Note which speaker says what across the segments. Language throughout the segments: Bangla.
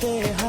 Speaker 1: হাতে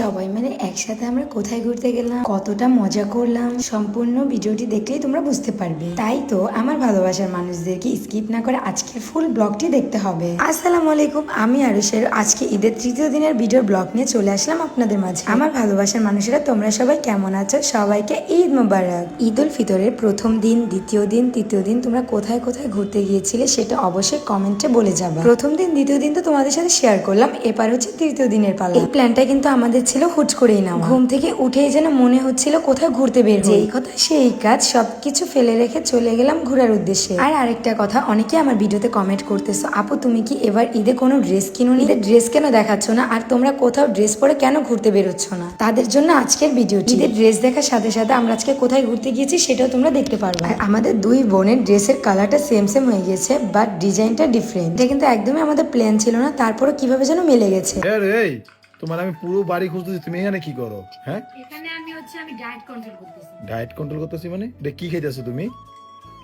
Speaker 2: সবাই মিলে একসাথে আমরা কোথায় ঘুরতে গেলাম, কতটা মজা করলাম, সম্পূর্ণ ভিডিওটি দেখলেই তোমরা বুঝতে পারবে। তাই তো, আমার ভালোবাসার মানুষদেরকে স্কিপ না করে আজকের ফুল ব্লগটি দেখতে হবে। আসসালামু আলাইকুম, আমি আরুষের আজকে ঈদের তৃতীয় দিনের ভিডিওর ব্লগ নিয়ে চলে আসলাম আপনাদের মাঝে। আমার ভালোবাসার মানুষেরা, তোমরা সবাই কেমন আছো? সবাইকে ঈদ মোবারক। ঈদ উল ফিতরের প্রথম দিন, দ্বিতীয় দিন, তৃতীয় দিন তোমরা কোথায় কোথায় ঘুরতে গিয়েছিলে সেটা অবশ্যই কমেন্টে বলে যাবা। প্রথম দিন, দ্বিতীয় দিন তো তোমাদের সাথে শেয়ার করলাম, এবার হচ্ছে তৃতীয় দিনের পালা এই প্ল্যানটা কিন্তু আমাদের ছিল হুট করেই না ঘুম থেকে উঠেই যেন মনে হচ্ছিল কোথায় ঘুরতে বের। যেই কথা সেই কাজ সবকিছু ফেলে রেখে চলে গেলাম ঘোরার উদ্দেশ্যে। আর আরেকটা কথা অনেকে আমার ভিডিওতে কমেন্ট করতেছো আপু তুমি কি এবার ঈদে কোনো ড্রেস কিনো ঈদের ড্রেস কেন দেখাচ্ছ না? আর তোমরা কোথাও ড্রেস পরে কেন ঘুরতে বেরোচ্ছ না? তাদের জন্য আজকের ভিডিও ঈদের ড্রেস দেখার সাথে সাথে আমরা আজকে কোথায় ঘুরতে গিয়েছি সেটাও তোমরা দেখতে পারবে। আর আমাদের দুই বোনের ড্রেসের কালারটা সেম সেম হয়ে গেছে বাট ডিজাইনটা ডিফারেন্ট এটা কিন্তু একদমই আমাদের প্ল্যান ছিল না তারপরও কীভাবে যেন মিলে গেছে।
Speaker 3: এই তোমার আমি পুরো বাড়ি খুঁজতেছি তুমি এখানে কি করো? হ্যাঁ?
Speaker 4: এখানে আমি হচ্ছে আমি ডায়েট কন্ট্রোল করতেছি।
Speaker 3: ডায়েট কন্ট্রোল করতেছি মানে? এটা কি খাইতেছো তুমি?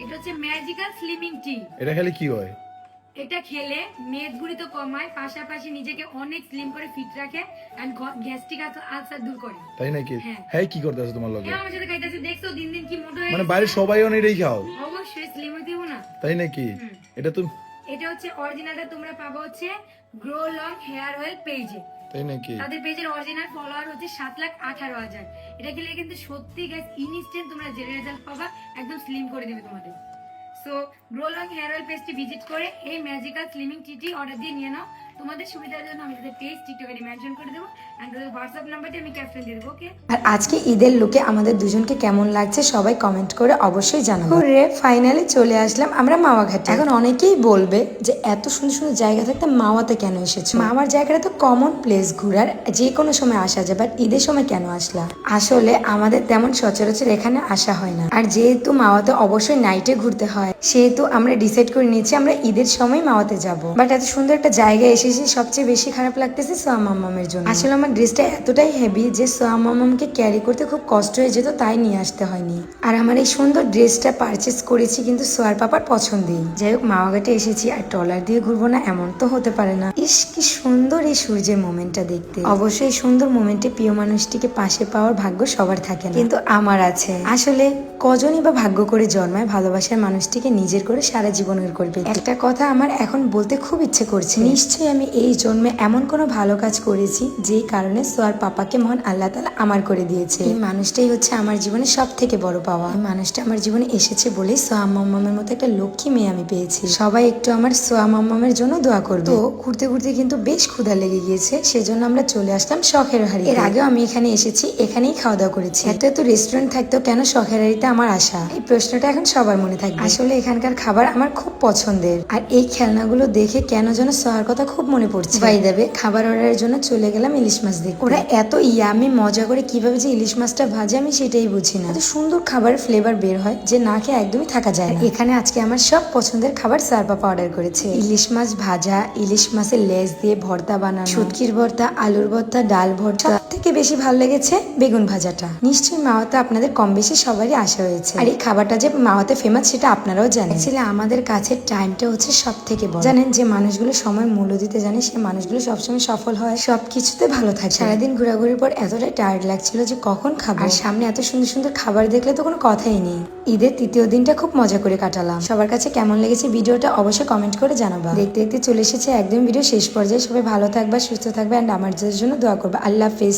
Speaker 4: এটা হচ্ছে ম্যাজিক্যাল স্লিমিং টি
Speaker 3: এটা খেলে কি হয়?
Speaker 4: এটা খেলে মেদগুলি তো কমায় পাশাপাশি নিজেকে অনেক স্লিম করে ফিট রাখে এন্ড গ্যাস্ট্রিক আলসার দূর করে।
Speaker 3: তাই নাকি?
Speaker 4: হ্যাঁ।
Speaker 3: হ্যাঁ কি করতেছো তোমার লগে?
Speaker 4: হ্যাঁ আমার সাথে খাইতেছে দেখছ দিন দিন কি মোটা হয়ে
Speaker 3: মানে
Speaker 4: না?
Speaker 3: সবাই অনেকটাই খাও?
Speaker 4: অবশ্যই স্লিম দিব না।
Speaker 3: তাই নাকি। এটা তো
Speaker 4: এটা হচ্ছে অরিজিনালটা তোমরা পাবো হচ্ছে গ্রো লং হেয়ার অয়েল পেজে
Speaker 3: তাই নাকি?
Speaker 4: তাদের পেজের অরিজিনাল ফলোয়ার হচ্ছে সাত লাখ আঠারো হাজার। এটা গেলে কিন্তু সত্যি গ্যাস ইনস্ট্যান্ট তোমরা যে রেজাল্ট পাবা, একদম স্লিম করে দেবে তোমাদের। সো গ্রোলং হেয়ার অয়েল পেজটি ভিজিট করে এই ম্যাজিক্যাল স্লিমিং টিটি অর্ডার দিয়ে নিয়ে নাও। তোমাদের সুবিধার জন্য আমি তাদের পেজ টিকটকে মেনশন করে দেবো। অ্যান্ড তাদের হোয়াটসঅ্যাপ নাম্বারটি আমি ক্যাপশন দিয়ে দেবো ওকে
Speaker 2: আর আজকে ঈদের লুকে আমাদের দুজনকে কেমন লাগছে সবাই কমেন্ট করে অবশ্যই জানাব। রে ফাইনালি চলে আসলাম আমরা মাওয়া ঘাটে এখন অনেকেই বলবে যে এত সুন্দর সুন্দর জায়গা থাকতে মাওয়াতে কেন এসেছ? মাওয়ার জায়গাটা তো কমন প্লেস ঘোরার যে কোনো সময় আসা যায় বাট ঈদের সময় কেন আসলা? আসলে আমাদের তেমন সচরাচর এখানে আসা হয় না। আর যেহেতু মাওয়াতে অবশ্যই নাইটে ঘুরতে হয় সেহেতু আমরা ডিসাইড করে নিয়েছি আমরা ঈদের সময় মাওয়াতে যাব। বাট এত সুন্দর একটা জায়গায় এসেছি, সবচেয়ে বেশি খারাপ লাগতেছে সোয়া মামামের জন্য। আসলে আমার ড্রেসটা এতটাই হেভি যে সোয়া মামামকে ক্যারি করতে খুব কষ্ট হয়ে যেত, তাই নিয়ে আসতে হয়নি। আর আমার এই সুন্দর ড্রেসটা পারচেস করেছি কিন্তু সোয়ার পাপার পছন্দেই। যাই হোক, মাওয়াঘাটে এসেছি আর ট্রলার দিয়ে ঘুরবো না, এমন তো হতে পারে না। ইস, কি সুন্দর এই সূর্যের মোমেন্টটা দেখতে। অবশ্যই এই সুন্দর মোমেন্টে প্রিয় মানুষটিকে পাশে পাওয়ার ভাগ্য সবার থাকে কিন্তু আমার আছে। আসলে কজনই বা ভাগ্য করে জন্মায় ভালোবাসার মানুষটিকে নিজের করে সারা জীবনের করবে। একটা কথা আমার এখন বলতে খুব ইচ্ছে করছে। নিশ্চয়ই আমি এই জন্মে এমন কোনো ভালো কাজ করেছি, যেই কারণে সোয়ার পাপাকে মহান আল্লাহ তালা আমার করে দিয়েছে। এই মানুষটাই হচ্ছে আমার জীবনে সব থেকে বড় পাওয়া। এই মানুষটা আমার জীবনে এসেছে বলেই সোয়া মাম্মামের মতো একটা লক্ষ্মী মেয়ে আমি পেয়েছি। সবাই একটু আমার সোয়া মাম্মামের জন্য দোয়া করবে। তো ঘুরতে ঘুরতে কিন্তু বেশ ক্ষুধা লেগে গিয়েছে, সেজন্য আমরা চলে আসলাম শখের হাড়ি এর আগেও আমি এখানে এসেছি, এখানেই খাওয়া দাওয়া করেছি। একটা তো রেস্টুরেন্ট থাকতো কেন শখের হাড়িতে আমার আশা? এই প্রশ্নটা এখন সবার মনে থাকবে। আসলে এখানকার খাবার আমার খুব পছন্দের। আর এই খেলনাগুলো দেখে কেন যেন সোহার কথা খুব মনে পড়ছে। বাই দেবে খাবার অর্ডারের জন্য চলে গেলাম ইলিশ মাছ দেখতে। ওরা এত ইয়ামি, মজা করে কীভাবে যে ইলিশ মাছটা ভাজে আমি সেটাই বুঝি না। সুন্দর খাবার ফ্লেভার বের হয় যে না খেয়ে একদমই থাকা যায় এখানে আজকে আমার সব পছন্দের খাবার সার পাপা অর্ডার করেছে। ইলিশ মাছ ভাজা, ইলিশ মাছের লেজ দিয়ে ভর্তা বানানো, শুটকির ভর্তা, আলুর ভর্তা, ডাল ভর্তা থেকে বেশি ভালো লেগেছে বেগুন ভাজাটা। নিশ্চয়ই মাওয়াতে আপনাদের কম বেশি সবারই আশা হয়েছে আর এই খাবারটা যে মাওয়াতে ফেমাস সেটা আপনারাও জানেন। ছিল আমাদের কাছে টাইমটা হচ্ছে সব থেকে বড়। জানেন যে মানুষগুলো সময় মূল্য দিতে জানে, সে মানুষগুলো সবসময় সফল হয়। সবকিছুতে ভালো থাকে। সারাদিন ঘোরাঘুরির পর এতটাই টায়ার্ড লাগছিল যে কখন খাবার সামনে এত সুন্দর সুন্দর খাবার দেখলে তো কোনো কথাই নেই। ঈদের তৃতীয় দিনটা খুব মজা করে কাটালাম। সবার কাছে কেমন লেগেছে ভিডিওটা অবশ্যই কমেন্ট করে জানাবা। দেখতে দেখতে চলে এসেছে একদম ভিডিও শেষ পর্যায়ে সবাই ভালো থাকবা, সুস্থ থাকবে অ্যান্ড আমার জন্য দোয়া করবে। আল্লাহ হাফেজ।